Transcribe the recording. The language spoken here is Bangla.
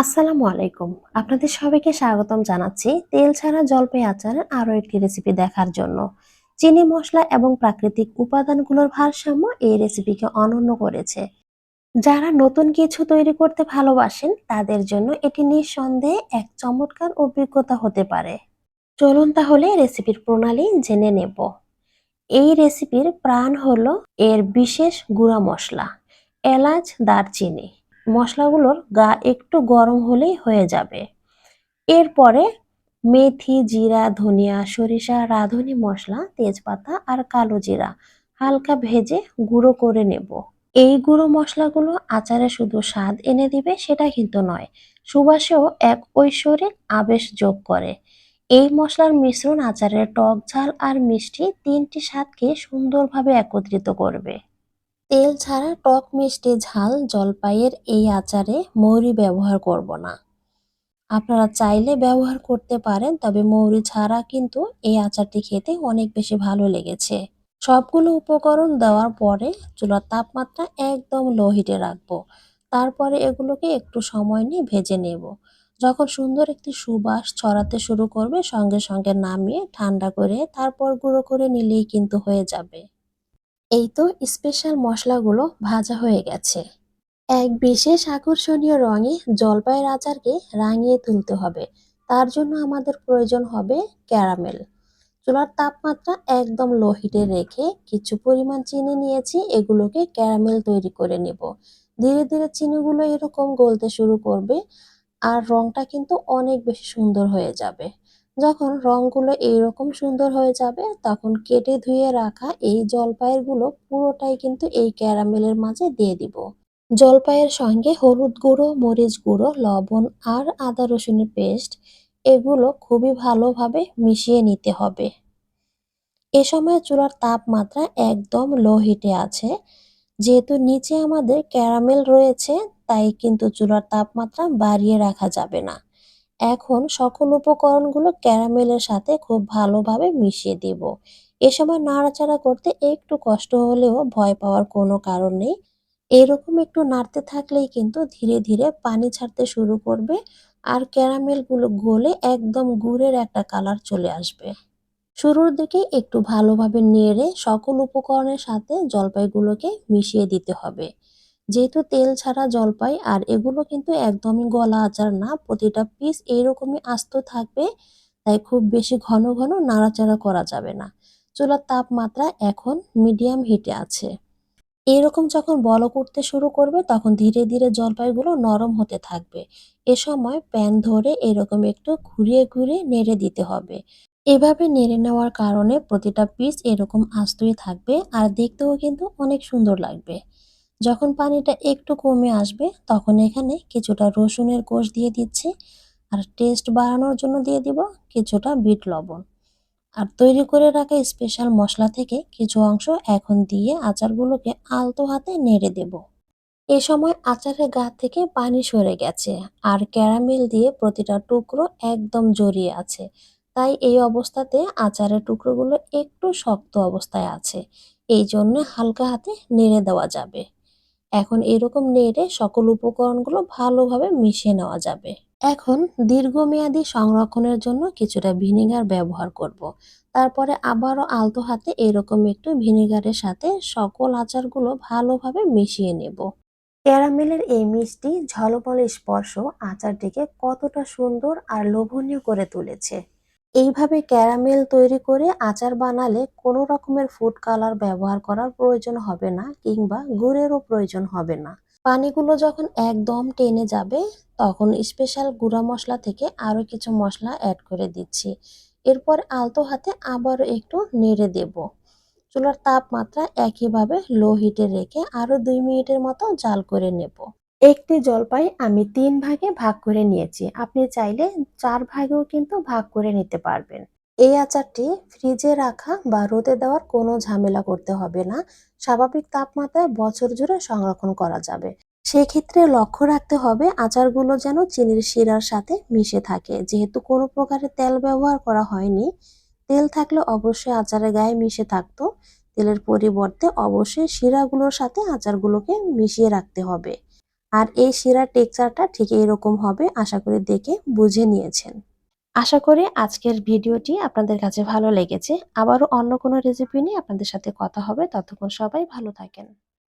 আসসালামু আলাইকুম। আপনাদের সবাইকে স্বাগতম জানাচ্ছি তেল ছাড়া জলপাই আচারের আরও একটি রেসিপি দেখার জন্য। চিনি, মশলা এবং প্রাকৃতিক উপাদানগুলোর ভারসাম্য এই রেসিপিকে অনন্য করেছে। যারা নতুন কিছু তৈরি করতে ভালোবাসেন, তাদের জন্য এটি নিঃসন্দেহে এক চমৎকার অভিজ্ঞতা হতে পারে। চলুন তাহলে রেসিপির প্রণালী জেনে নেব। এই রেসিপির প্রাণ হলো এর বিশেষ গুঁড়া মশলা, এলাচ, দারচিনি। মশলাগুলোর গা একটু গরম হলেই হয়ে যাবে। এরপরে মেথি, জিরা, ধনিয়া, সরিষা, রাঁধুনি মশলা, তেজপাতা আর কালো জিরা হালকা ভেজে গুঁড়ো করে নেব। এই গুঁড়ো মশলাগুলো আচারে শুধু স্বাদ এনে দিবে সেটা কিন্তু নয়, সুবাসেও এক ঐশ্বরিক আবেশ যোগ করে। এই মশলার মিশ্রণ আচারের টক ঝাল আর মিষ্টি তিনটি স্বাদকে সুন্দরভাবে একত্রিত করবে। তেল ছাড়া টক মিষ্টি ঝাল জলপাইয়ের এই আচারে মৌরি ব্যবহার করব না। আপনারা চাইলে ব্যবহার করতে পারেন, তবে মৌরি ছাড়া কিন্তু এই আচারটি খেতে অনেক বেশি ভালো লেগেছে। সবগুলো উপকরণ দেওয়ার পরে চুলার তাপমাত্রা একদম লো হিটে রাখব। তারপরে এগুলোকে একটু সময় নিয়ে ভেজে নেব। যখন সুন্দর একটি সুবাস ছড়াতে শুরু করবে, সঙ্গে সঙ্গে নামিয়ে ঠান্ডা করে তারপর গুঁড়ো করে নিলেই কিন্তু হয়ে যাবে। এই তো স্পেশাল মশলাগুলো ভাজা হয়ে গেছে। এক বিশেষ আকর্ষণীয় রঙে জলপাইয়ের আচারকে রাঙিয়ে তুলতে হবে। তার জন্য আমাদের প্রয়োজন হবে ক্যারামেল। চুলার তাপমাত্রা একদম লো হিটে রেখে কিছু পরিমাণ চিনি নিয়েছি, এগুলোকে ক্যারামেল তৈরি করে নেব। ধীরে ধীরে চিনিগুলো এরকম গলতে শুরু করবে, আর রংটা কিন্তু অনেক বেশি সুন্দর হয়ে যাবে। যখন রংগুলো এইরকম সুন্দর হয়ে যাবে, তখন কেটে ধুয়ে রাখা এই জলপাইয়েরগুলো পুরোটাই কিন্তু এই ক্যারামেলের মাঝে দিয়ে দিব। জলপাইয়ের সঙ্গে হলুদ গুঁড়ো, মরিচ গুঁড়ো, লবণ আর আদা রসুনের পেস্ট এগুলো খুবই ভালোভাবে মিশিয়ে নিতে হবে। এ সময় চুলার তাপমাত্রা একদম লো হিটে আছে। যেহেতু নিচে আমাদের ক্যারামেল রয়েছে, তাই কিন্তু চুলার তাপমাত্রা বাড়িয়ে রাখা যাবে না। এখন সকল উপকরণগুলো ক্যারামেলের সাথে খুব ভালোভাবে মিশিয়ে দেব। এ সময় নাড়াচাড়া করতে একটু কষ্ট হলেও ভয় পাওয়ার কোনো কারণ নেই। এরকম একটু নাড়তে থাকলেই কিন্তু ধীরে ধীরে পানি ছাড়তে শুরু করবে আর ক্যারামেলগুলো গলে একদম গুড়ের একটা কালার চলে আসবে। শুরুর দিকে একটু ভালোভাবে নেড়ে সকল উপকরণের সাথে জলপাইগুলোকে মিশিয়ে দিতে হবে। যেহেতু তেল ছাড়া জলপাই আর এগুলো কিন্তু একদমই গলা আচার না, প্রতিটা পিস এইরকমই আস্ত থাকবে, তাই খুব বেশি ঘন ঘন নাড়াচাড়া করা যাবে না। চুলার তাপমাত্রা এখন মিডিয়াম হিটে আছে। এরকম যখন বলক উঠতে শুরু করবে, তখন ধীরে ধীরে জলপাইগুলো নরম হতে থাকবে। এ সময় প্যান ধরে এরকম একটু ঘুরিয়ে ঘুরিয়ে নেড়ে দিতে হবে। এভাবে নেড়ে নেওয়ার কারণে প্রতিটা পিস এরকম আস্তই থাকবে আর দেখতেও কিন্তু অনেক সুন্দর লাগবে। যখন পানিটা একটু কমে আসবে, তখন এখানে কিছুটা রসুনের কোষ দিয়ে দিচ্ছি। আর টেস্ট বাড়ানোর জন্য দিয়ে দিব কিছুটা বিট লবণ। আর তৈরি করে রাখা স্পেশাল মশলা থেকে কিছু অংশ এখন দিয়ে আচারগুলোকে আলতো হাতে নেড়ে দেব। এ সময় আচারের গা থেকে পানি সরে গেছে আর ক্যারামেল দিয়ে প্রতিটা টুকরো একদম জড়িয়ে আছে। তাই এই অবস্থাতে আচারের টুকরোগুলো একটু শক্ত অবস্থায় আছে। এই জন্য হালকা হাতে নেড়ে দেওয়া যাবে। এখন এরকম নেড়ে সকল উপকরণগুলো ভালোভাবে মিশিয়ে নেওয়া যাবে। এখন দীর্ঘমেয়াদী সংরক্ষণের জন্য কিছুটা ভিনেগার ব্যবহার করব। তারপরে আবারও আলতো হাতে এরকম একটু ভিনেগারের সাথে সকল আচারগুলো ভালোভাবে মিশিয়ে নেব। ক্যারামেলের এই মিষ্টি ঝলমলে স্পর্শ আচারটিকে কতটা সুন্দর আর লোভনীয় করে তুলেছে। এইভাবে ক্যারামেল তৈরি করে আচার বানালে কোনো রকমের ফুড কালার ব্যবহার করার প্রয়োজন হবে না কিংবা গুড়েরও প্রয়োজন হবে না। পানিগুলো যখন একদম টেনে যাবে, তখন স্পেশাল গুঁড়া মশলা থেকে আরও কিছু মশলা অ্যাড করে দিচ্ছি। এরপর আলতো হাতে আবারও একটু নেড়ে দেব। চুলার তাপমাত্রা একইভাবে লো হিটে রেখে আরও দুই মিনিটের মতো জাল করে নেব। একটি জলপাই আমি তিন ভাগে ভাগ করে নিয়েছি। আপনি চাইলে চার ভাগেও কিন্তু ভাগ করে নিতে পারবেন। এই আচারটি ফ্রিজে রাখা বা রোদে দেওয়ার কোনো ঝামেলা করতে হবে না। স্বাভাবিক তাপমাত্রায় বছর জুড়ে সংরক্ষণ করা যাবে। সেক্ষেত্রে লক্ষ্য রাখতে হবে আচারগুলো যেন চিনির শিরার সাথে মিশে থাকে। যেহেতু কোনো প্রকারের তেল ব্যবহার করা হয়নি, তেল থাকলে অবশ্যই আচারের গায়ে মিশে থাকতো। তেলের পরিবর্তে অবশ্যই শিরাগুলোর সাথে আচারগুলোকে মিশিয়ে রাখতে হবে। আর এই শিরার টেক্সচারটা ঠিক এরকম হবে, আশা করি দেখে বুঝে নিয়েছেন। আশা করি আজকের ভিডিওটি আপনাদের কাছে ভালো লেগেছে। আবারও অন্য কোনো রেসিপি নিয়ে আপনাদের সাথে কথা হবে, ততক্ষণ সবাই ভালো থাকেন।